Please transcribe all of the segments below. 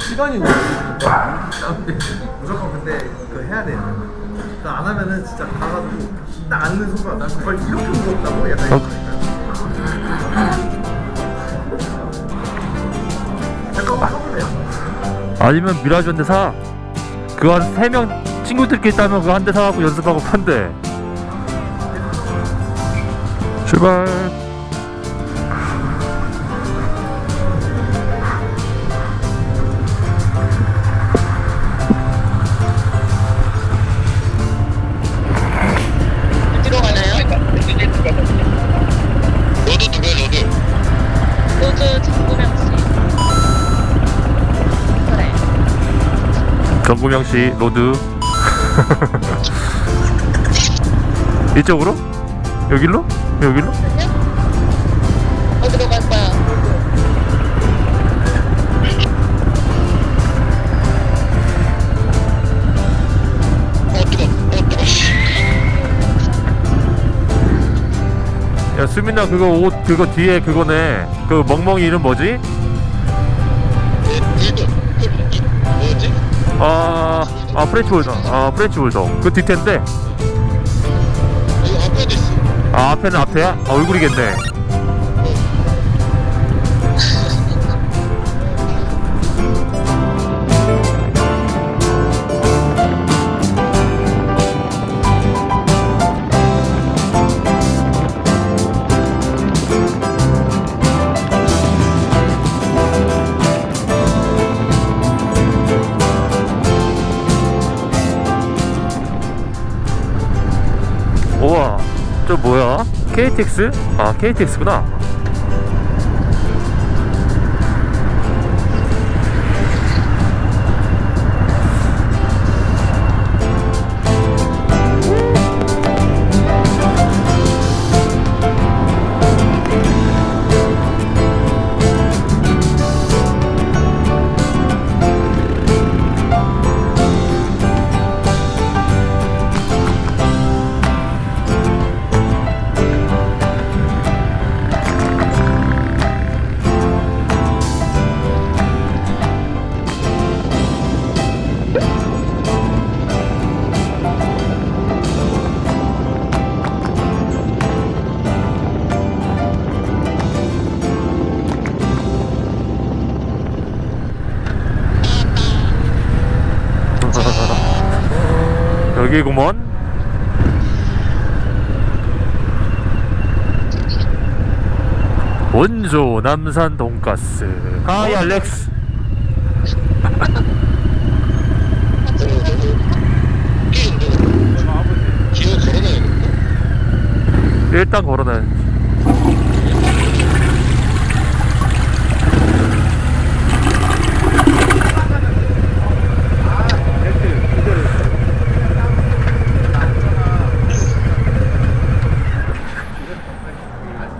시간이 오지. 무조건 근데 그 해야 돼요. 그안 하면은 진짜 가가지고 딱 앉는 순간 난 그걸 이렇게 무겁다고 약간 어? 아니면 미라주 한대 사. 그거 한 세 명 친구들끼리 따면 그거 한 대 사갖고 연습하고 판대. 출발. 정구명 씨 로드. 이쪽으로? 여길로? 여길로? 어디로 갈 거야? 야 수민아 그거 옷 그거 뒤에 그거네. 그 멍멍이 이름 뭐지? 아, 아 프렌치 볼더. 아 프렌치 볼더. 그 뒤태인데. 이거 앞에도 있어 아 앞에는 앞에야? 아 얼굴이겠네. KTX? 아, KTX구나. 여기구먼. 원조 남산 돈가스. 하이 알렉스. 기어 걸어놔야겠다 일단 걸어놔.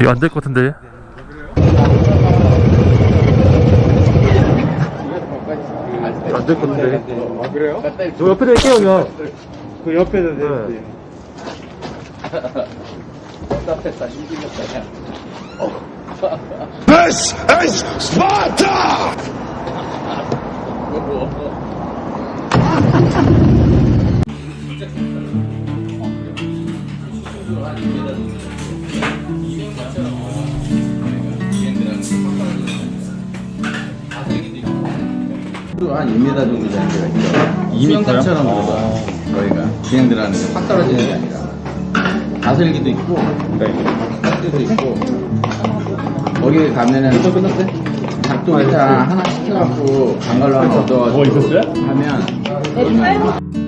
이거 안 될 것 같은데. 안 될 것 같은데. 아 그래요? 저 옆에 될게요, 그냥. 그 옆에도 되는데. This is Sparta! 한 2m 정도 되는 데가 있어요. 수영장처럼 들어가 저희가 진행 들어가는 게 확 떨어지는 게 아니라 다슬기도 있고 깍지도 있고 거기 가면은 또 끝났대? 닭도리탕 하나 시켜갖고 방갈로 하나 얻어가지고 뭐 있었어요? 하면 남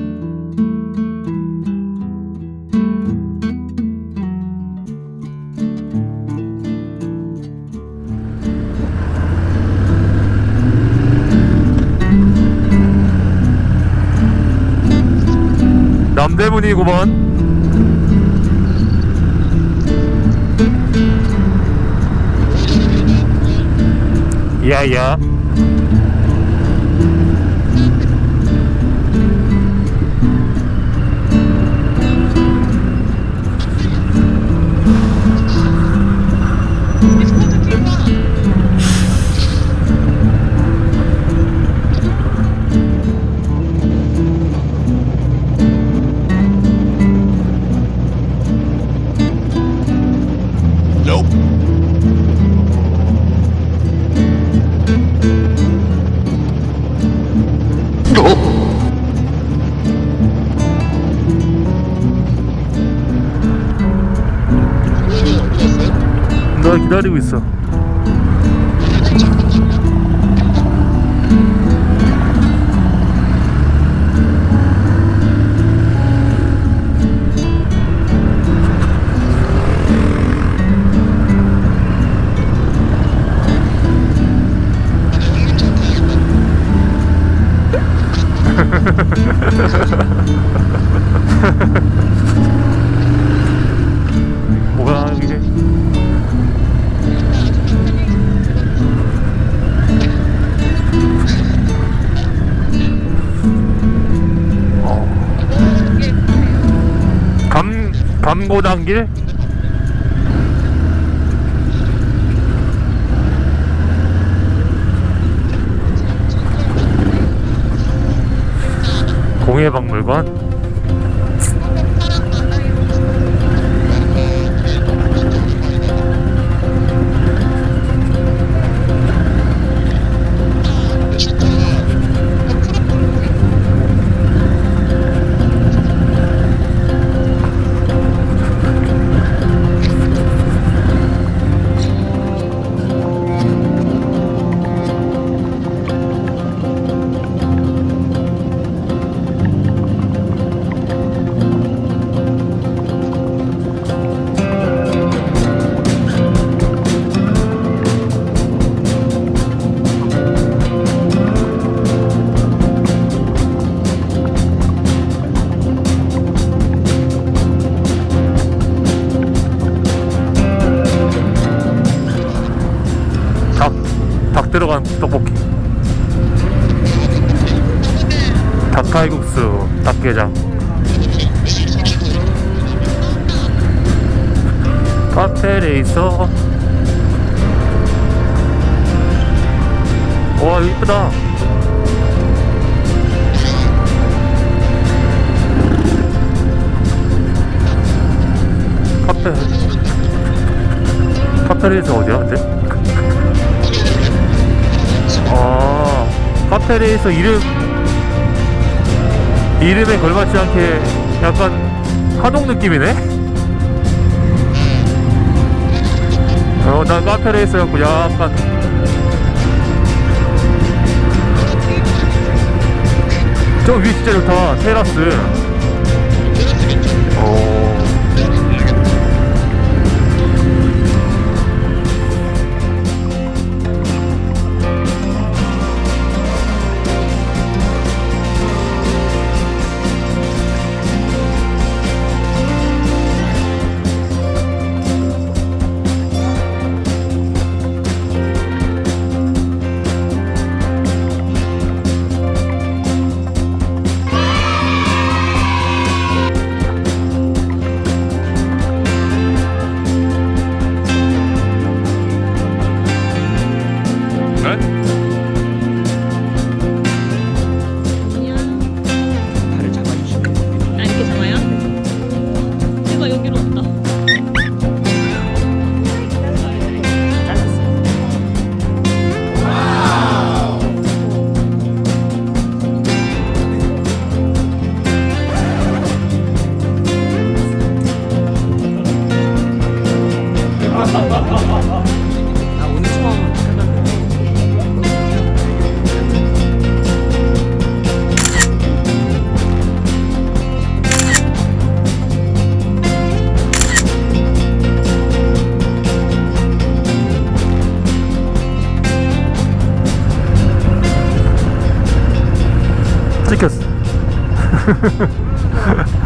대문이구먼. 야야. 기다리고 있어. 15단길? 공예박물관? 들어간 떡볶이. 닭칼국수, 닭게장. 카페 있어. 와, 이쁘다. 카페. 카페레이서 어디야, 근데? 카페레이서 이름, 이름에 걸맞지 않게 약간 한옥 느낌이네? 어, 난 카페레이서 갖고 약간. 저위 진짜 좋다. 테라스. 오. 시켰어.